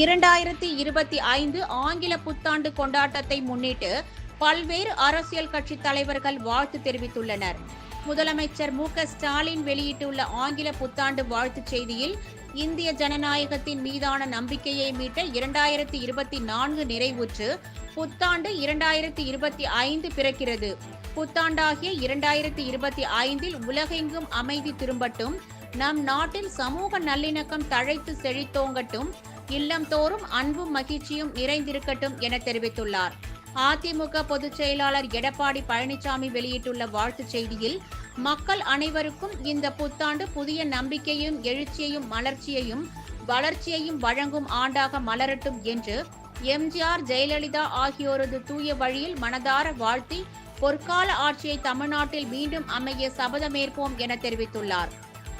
இரண்டாயிரத்தி இருபத்தி ஐந்து ஆங்கில புத்தாண்டு கொண்டாட்டத்தை முன்னிட்டு பல்வேறு அரசியல் கட்சி தலைவர்கள் வாழ்த்து தெரிவித்துள்ளனர். முதலமைச்சர் மு க ஸ்டாலின் வெளியிட்டுள்ள ஆங்கில புத்தாண்டு வாழ்த்துச் செய்தியில் இந்திய ஜனநாயகத்தின் மீதான நம்பிக்கையை மீட்ட இரண்டாயிரத்தி இருபத்தி நான்கு நிறைவுற்று புத்தாண்டு இரண்டாயிரத்தி இருபத்தி ஐந்து பிறக்கிறது. புத்தாண்டாகிய இரண்டாயிரத்தி இருபத்தி ஐந்தில் உலகெங்கும் அமைதி திரும்பட்டும் நம் நாட்டில் சமூக நல்லிணக்கம் தழைத்து செழித்தோங்கட்டும் இல்லம்தோறும் அன்பும் மகிழ்ச்சியும் நிறைந்திருக்கட்டும் என தெரிவித்துள்ளார். அதிமுக பொதுச் செயலாளர் எடப்பாடி பழனிசாமி வெளியிட்டுள்ள வாழ்த்துச் செய்தியில் மக்கள் அனைவருக்கும் இந்த புத்தாண்டு புதிய நம்பிக்கையும் எழுச்சியையும் மலர்ச்சியையும் வளர்ச்சியையும் வழங்கும் ஆண்டாக மலரட்டும் என்று எம்ஜிஆர் ஜெயலலிதா ஆகியோரது தூய வழியில் மனதார வாழ்த்தி பொற்கால ஆட்சியை தமிழ்நாட்டில் மீண்டும் அமைய சபதமேற்போம் என தெரிவித்துள்ளார்.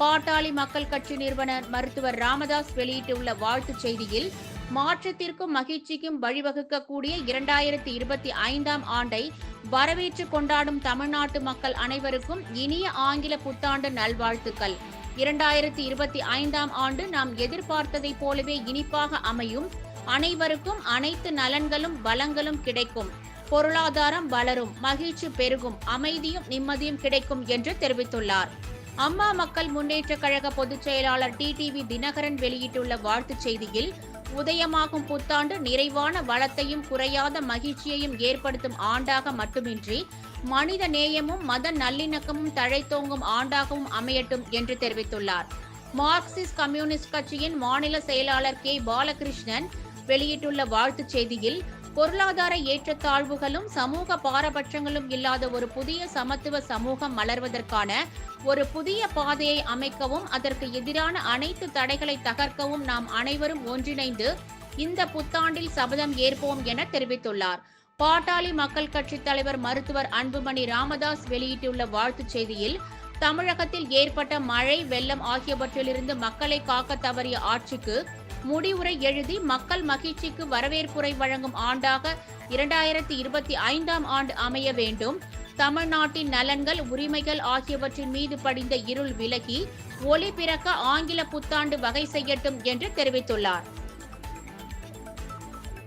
பாட்டாளி மக்கள் கட்சி நிறுவனர் மருத்துவர் ராமதாஸ் வெளியிட்டுள்ள வாழ்த்துச் செய்தியில் மாற்றத்திற்கும் மகிழ்ச்சிக்கும் வழிவகுக்கக்கூடிய இரண்டாயிரத்தி இருபத்தி ஐந்தாம் ஆண்டை வரவேற்று கொண்டாடும் தமிழ்நாட்டு மக்கள் அனைவருக்கும் இனிய ஆங்கில புத்தாண்டு நல்வாழ்த்துக்கள். இரண்டாயிரத்தி இருபத்தி ஐந்தாம் ஆண்டு நாம் எதிர்பார்த்ததைப் போலவே இனிப்பாக அமையும். அனைவருக்கும் அனைத்து நலன்களும் வளங்களும் கிடைக்கும். பொருளாதாரம் வளரும் மகிழ்ச்சி பெருகும் அமைதியும் நிம்மதியும் கிடைக்கும் என்று தெரிவித்துள்ளார். அம்மா மக்கள் முன்னேற்ற கழக பொதுச் செயலாளர் டிடிவி தினகரன் வெளியிட்டுள்ள வாழ்த்துச் செய்தியில் உதயமாகும் புத்தாண்டு நிறைவான வளத்தையும் குறையாத மகிழ்ச்சியையும் ஏற்படுத்தும் ஆண்டாக மட்டுமின்றி மனித நேயமும் மத நல்லிணக்கமும் தழைத்தோங்கும் ஆண்டாகவும் அமையட்டும் என்று தெரிவித்துள்ளார். மார்க்சிஸ்ட் கம்யூனிஸ்ட் கட்சியின் மாநில செயலாளர் கே. பாலகிருஷ்ணன் வெளியிட்டுள்ள வாழ்த்துச் செய்தியில் பொருளாதார ஏற்றத்தாழ்வுகளும் சமூக பாரபட்சங்களும் இல்லாத ஒரு புதிய சமத்துவ சமூகம் மலர்வதற்கான ஒரு புதிய பாதையை அமைக்கவும் அதற்கு எதிரான அனைத்து தடைகளை தகர்க்கவும் நாம் அனைவரும் ஒன்றிணைந்து இந்த புத்தாண்டில் சபதம் ஏற்போம் என தெரிவித்துள்ளார். பாட்டாளி மக்கள் கட்சி தலைவர் மருத்துவர் அன்புமணி ராமதாஸ் வெளியிட்டுள்ள வாழ்த்துச் செய்தியில் தமிழகத்தில் ஏற்பட்ட மழை வெள்ளம் ஆகியவற்றிலிருந்து மக்களை காக்க தவறிய ஆட்சிக்கு முடிவுரை எழுதி மக்கள் மகிழ்ச்சிக்கு வரவேற்புரை வழங்கும் ஆண்டாக இரண்டாயிரத்தி இருபத்தி ஐந்தாம் ஆண்டு அமைய வேண்டும். தமிழ்நாட்டின் நலன்கள் உரிமைகள் ஆகியவற்றின் மீது படிந்த இருள் விலகி ஒளி பிறக்க ஆங்கில புத்தாண்டு வகை செய்யட்டும் என்று தெரிவித்துள்ளார்.